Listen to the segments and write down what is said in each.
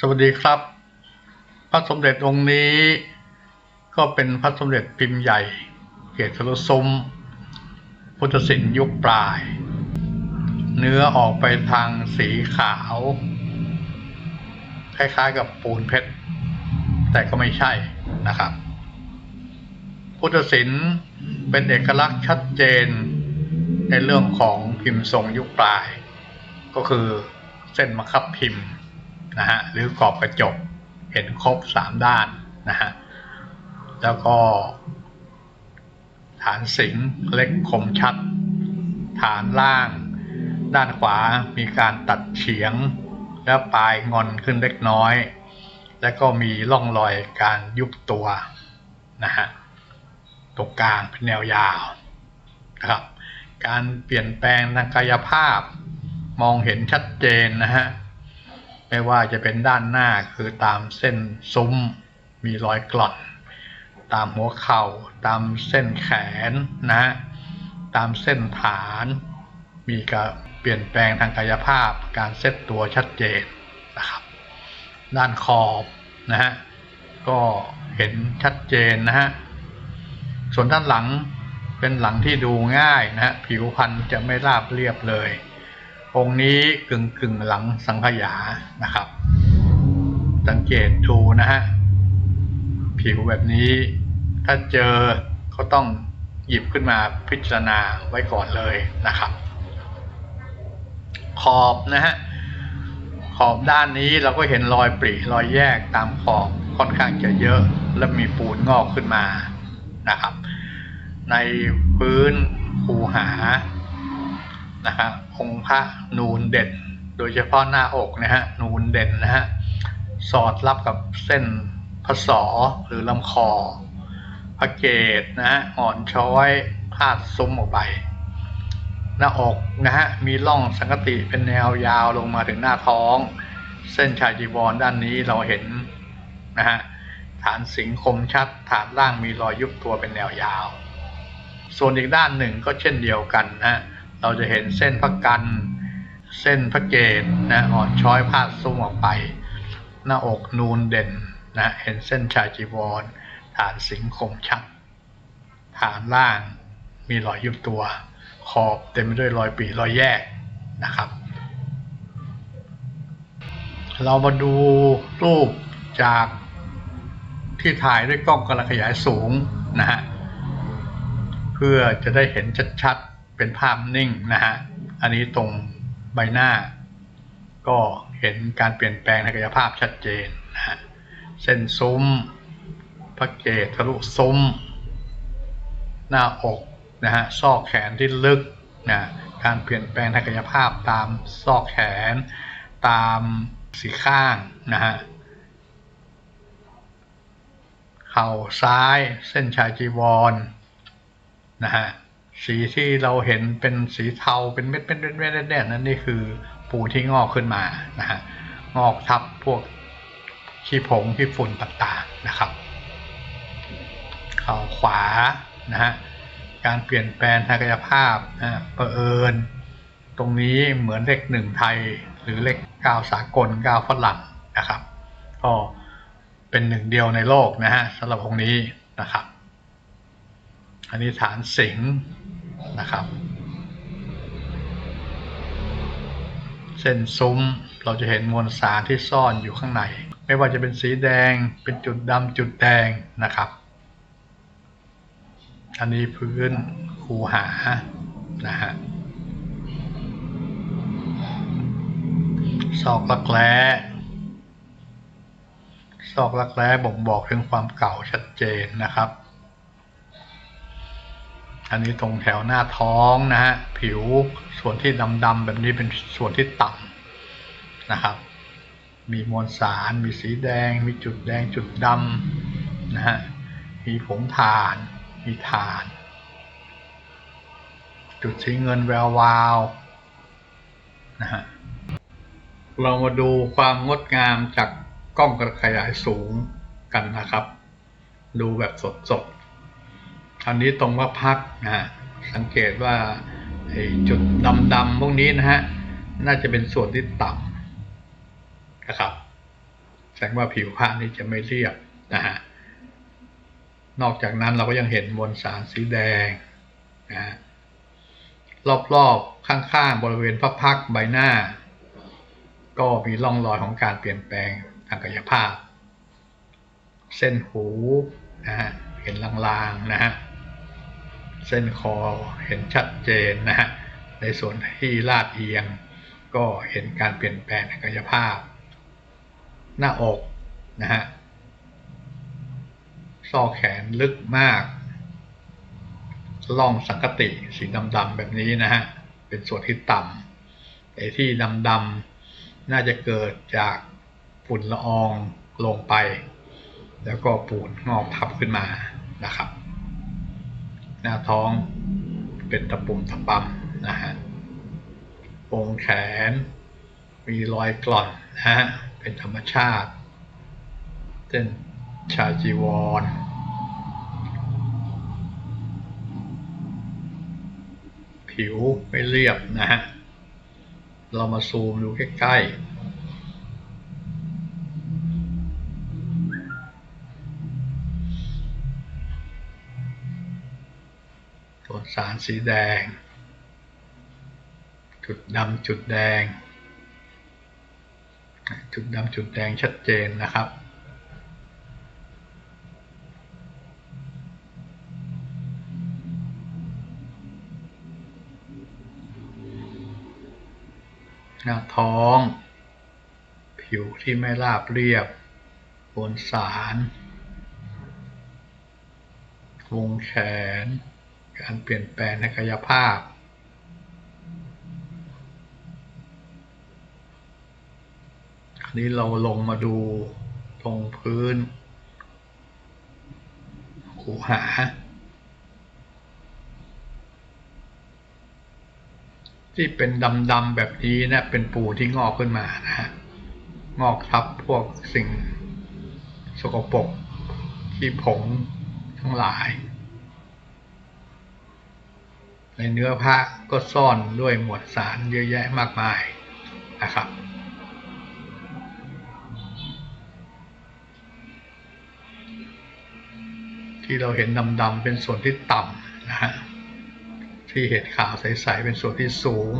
สวัสดีครับ พระสมเด็จองค์นี้ ก็เป็นพระสมเด็จพิมพ์ใหญ่เกศทะลุซุ้มพุทธศิลป์ยุคปลาย เนื้อออกไปทางสีขาว คล้ายๆกับปูนเพชร แต่ก็ไม่ใช่นะครับ พุทธศิลป์เป็นเอกลักษณ์ชัดเจนในเรื่องของพิมพ์ทรงยุคปลาย ก็คือเส้นมะคับพิมพ์ นะฮะหรือกรอบกระจกเห็นครบสามด้านนะฮะแล้วก็ ฐานสิงเล็กคมชัด ฐานล่าง ด้านขวามีการตัดเฉียง และปลายงอนขึ้นเล็กน้อย และก็มีร่องรอยการยุบตัวนะฮะตรงกลางเป็นแนวยาวนะครับการเปลี่ยนแปลงทางกายภาพมองเห็นชัดเจนนะฮะ ไม่ว่าจะเป็นด้านหน้าคือตามเส้นซุ้ม มีรอยกล่อน ตามหัวเข่า ตามเส้นแขนนะฮะตามเส้นฐาน มีการเปลี่ยนแปลงทางกายภาพ การเซตตัวชัดเจนนะครับ ด้านขอบนะฮะก็เห็นชัดเจนนะฮะส่วนด้านหลังเป็นหลังที่ดูง่ายนะฮะผิวพรรณจะไม่ราบเรียบเลย องค์นี้กึ่งกึ่งหลังสังขยานะครับ สังเกตดูนะฮะ ผิวแบบนี้ ถ้าเจอก็ต้องหยิบขึ้นมาพิจารณาไว้ก่อนเลยนะครับ ขอบนะฮะ ขอบด้านนี้เราก็เห็นรอยปริรอยแยกตามขอบค่อนข้างจะเยอะและมีปูนงอกขึ้นมานะครับ ในพื้นคูหานะครับ องค์พระนูนเด่น โดยเฉพาะหน้าอกนะฮะนูนเด่นนะฮะสอดรับกับเส้นพระศอหรือลำคอ พระเกศนะฮะอ่อนช้อยพาดซุ้มออกไปหน้าอกนะฮะมีร่องสังกติเป็นแนวยาวลงมาถึงหน้าท้อง เส้นชายจีวรด้านนี้เราเห็นนะฮะฐานสิงคมชัด ฐานล่างมีรอยยุบตัวเป็นแนวยาว ส่วนอีกด้านหนึ่งก็เช่นเดียวกันนะฮะ เราจะเห็นเส้นพระกัน เส้นพระเกศนะอ่อนช้อยพาดซุ้มออกไป หน้าอกนูนเด่นนะเห็นเส้นชายจีวร ฐานสิงคมชัด ฐานล่างมีรอยยุบตัว ขอบเต็มไปด้วยรอยปีรอยแยกนะครับ เรามาดูรูปจากที่ถ่ายด้วยกล้องกระขยายสูงนะฮะเพื่อจะได้เห็นชัดๆ เป็นภาพนิ่งนะฮะ อันนี้ตรงใบหน้า ก็เห็นการเปลี่ยนแปลงทางกายภาพชัดเจนนะฮะ เส้นซุ้มพระเกศทะลุซุ้ม หน้าอกนะฮะ ซอกแขนที่ลึกนะการเปลี่ยนแปลงทางกายภาพตามซอกแขน ตามสีข้างนะฮะเข่าซ้ายเส้นชายจีวรนะฮะ สีที่เราเห็นเป็นสีเทาเป็นเม็ดเม็ดเม็ดเม็ดเม็ดนั่นนี่คือปูที่งอกขึ้นมานะฮะงอกทับพวกขี้ผงขี้ฝุ่นต่างๆนะครับข่าขวานะฮะการเปลี่ยนแปลงทางกายภาพนะฮะเอิญตรงนี้เหมือนเลขหนึ่งไทย หรือเลขเก้าสากลเก้าฝรั่งนะครับ ก็เป็นหนึ่งเดียวในโลกนะฮะสำหรับองค์นี้นะครับ อันนี้ฐานสิงห์นะครับ เส้นซุ้มเราจะเห็นมวลสารที่ซ่อนอยู่ข้างใน ไม่ว่าจะเป็นสีแดงเป็นจุดดำจุดแดงนะครับ อันนี้พื้นคูหานะฮะซอกลักแร้ซอกลักแร้บ่งบอกถึงความเก่าชัดเจนนะครับ อันนี้ตรงแถวหน้าท้องนะฮะผิวส่วนที่ดำๆแบบนี้เป็นส่วนที่ต่ำนะครับ มีมวลสาร มีสีแดง มีจุดแดงจุดดำนะฮะมีผงถ่าน มีถ่าน จุดสีเงินแวววาวนะฮะเรามาดูความงดงามจากกล้องกระขยายสูงกันนะครับ ดูแบบสดๆ อันนี้ตรงว่าพักนะฮะสังเกตว่าจุดดำๆพวกนี้นะฮะน่าจะเป็นส่วนที่ต่ำนะครับ แสดงว่าผิวพระนี่จะไม่เรียบนะฮะนอกจากนั้นเราก็ยังเห็นมวลสารสีแดงนะฮะรอบๆข้างๆบริเวณพระพักใบหน้า ก็มีร่องรอยของการเปลี่ยนแปลงทางกายภาพ เส้นหูนะฮะเห็นลางๆนะฮะ เส้นคอเห็นชัดเจนนะฮะ ในส่วนที่ลาดเอียง ก็เห็นการเปลี่ยนแปลงทางกายภาพ หน้าอกนะฮะซอกแขนลึกมากล่องสังกติสีดำๆแบบนี้นะฮะ เป็นส่วนที่ต่ำไอ้ที่ดำๆน่าจะเกิดจากฝุ่นละอองลงไป แล้วก็ปูนงอกทับขึ้นมานะครับ หน้าท้องเป็นตะปุ่มตะปำนะฮะโองแขน มีรอยกล่อนนะฮะ เป็นธรรมชาติเส้นชาจีวรผิวไม่เรียบนะฮะ เรามาซูมดูใกล้ๆ สารสีแดง จุดดำจุดแดง จุดดำจุดแดงชัดเจนนะครับหน้าท้อง ผิวที่ไม่ราบเรียบบนสารวงแขน การเปลี่ยนแปลงในกายภาพคราวนี้เราลงมาดูตรงพื้นหูหา ที่เป็นดำๆแบบนี้นะเป็นปูที่งอกขึ้นมานะฮะงอกทับพวกสิ่งสกปรกที่ผงทั้งหลาย ในเนื้อผ้าก็ซ่อนด้วยหมวดสารเยอะแยะมากมายนะครับ ที่เราเห็นดำๆเป็นส่วนที่ต่ำนะฮะที่เห็ดขาวใสๆเป็นส่วนที่สูง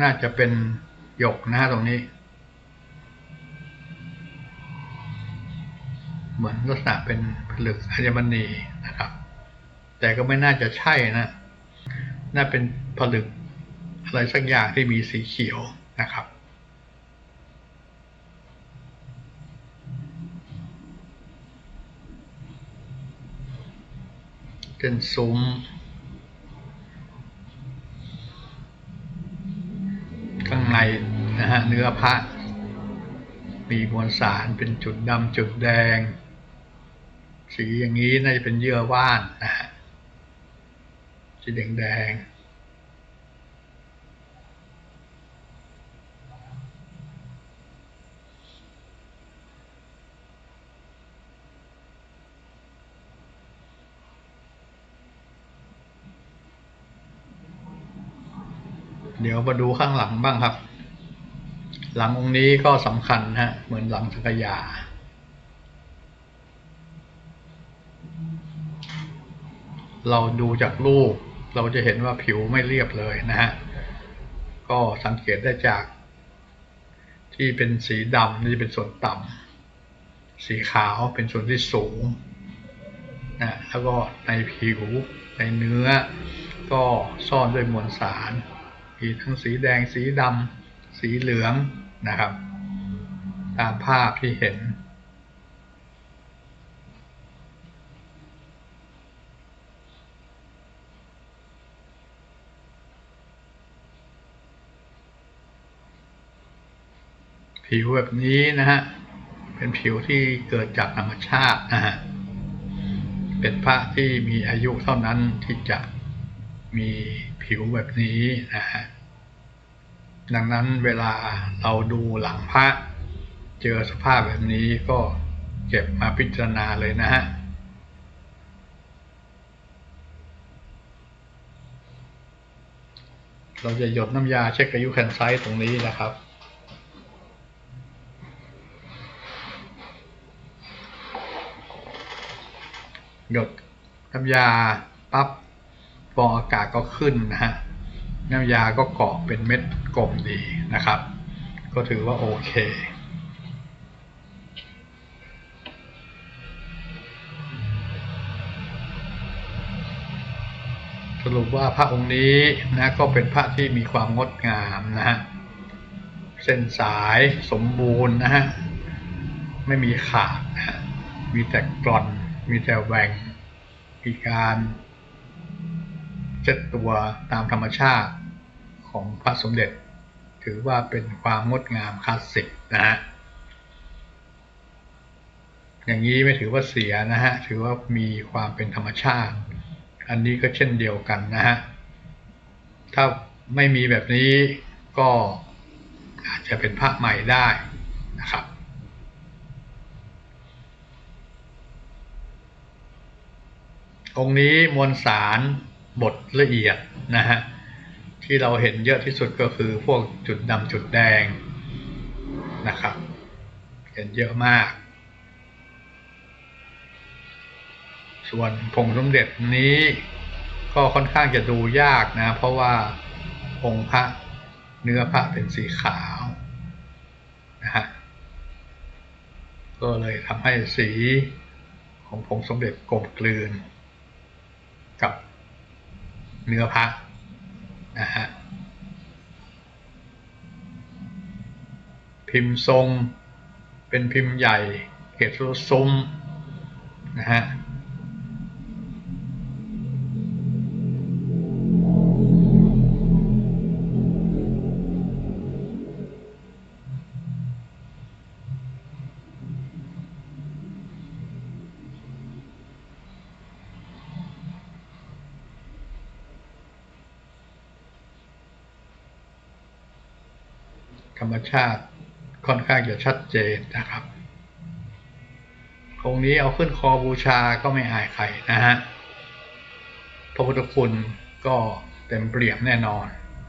น่าจะเป็นหยกนะฮะตรงนี้ เหมือนลักษณะเป็นผลึกอัญมณีนะครับ แต่ก็ไม่น่าจะใช่นะ น่าเป็นผลึกอะไรสักอย่างที่มีสีเขียวนะครับเป็นซุ้ม ข้าง ในนะฮะเนื้อพระมีมวลสารเป็นจุดดำจุดแดง สีอย่างนี้น่าจะเป็นเยื่อว่านนะฮะสีแดงแดงเดี๋ยวมาดูข้างหลังบ้างครับ หลังองค์นี้ก็สำคัญฮะเหมือนหลังสักยา เราดูจากรูปเราจะเห็นว่าผิวไม่เรียบเลยนะฮะ ก็สังเกตได้จาก ที่เป็นสีดำนี่เป็นส่วนต่ำสีขาวเป็นส่วนที่สูงนะแล้วก็ในผิวในเนื้อ ก็ซ่อนด้วยมวลสารมีทั้งสีแดงสีดำสีเหลือง นะครับ ตามภาพที่เห็น ผิวแบบนี้นะฮะ เป็นผิวที่เกิดจากธรรมชาตินะฮะ เป็นพระที่มีอายุเท่านั้นที่จะมีผิวแบบนี้นะฮะ ดังนั้นเวลาเราดูหลังพระ เจอสภาพแบบนี้ก็เก็บมาพิจารณาเลยนะฮะเราจะหยดน้ำยาเช็คอายุแคนไซต์ตรงนี้นะครับ หยดน้ำยาปั๊บฟองอากาศก็ขึ้นนะฮะ น้ำยาก็เกาะเป็นเม็ดกลมดีนะครับ ก็ถือว่าโอเค สรุปว่าพระองค์นี้นะก็เป็นพระที่มีความงดงามนะฮะ เส้นสายสมบูรณ์นะฮะ ไม่มีขาดนะมีแต่กร่อน มีแต่แหว่งมีการเจ็ดตัวตามธรรมชาติ ของพระสมเด็จ ถือว่าเป็นความงดงามคลาสสิกนะฮะอย่างนี้ไม่ถือว่าเสียนะฮะถือว่ามีความเป็นธรรมชาติ อันนี้ก็เช่นเดียวกันนะฮะถ้าไม่มีแบบนี้ก็อาจจะเป็นพระใหม่ได้นะครับองค์นี้มวลสารบทละเอียดนะฮะ ที่เราเห็นเยอะที่สุดก็คือพวกจุดดำจุดแดงนะครับ เห็นเยอะมาก ส่วนผงสมเด็จนี้ก็ค่อนข้างจะดูยากนะ เพราะว่าองค์พระเนื้อพระเป็นสีขาวนะฮะก็เลยทำให้สีของผงสมเด็จกลมกลืนกับเนื้อพระ นะฮะพิมพ์ทรง เป็นพิมพ์ใหญ่ เกศรุซุ้มนะฮะ รมชาติค่อนข้างจะชัดเจนนะครับองค์นี้เอาขึ้นคอบูชาก็ไม่อายใครนะฮะพระพุทธคุณก็เต็มเปี่ยมแน่นอน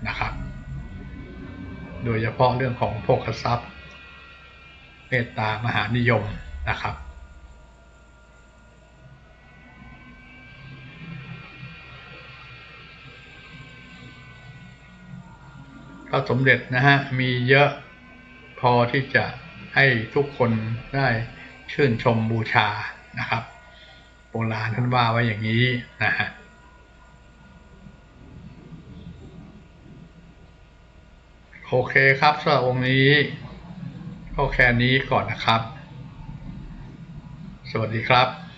นะครับ โดยเฉพาะเรื่องของโภคทรัพย์เมตตามหานิยมนะครับ พระสมเด็จนะฮะมีเยอะพอที่จะให้ทุกคนได้ชื่นชมบูชานะครับ โบราณท่านว่าไว้อย่างนี้นะฮะโอเคครับสำหรับองค์นี้ก็แค่นี้ก่อนนะครับ สวัสดีครับ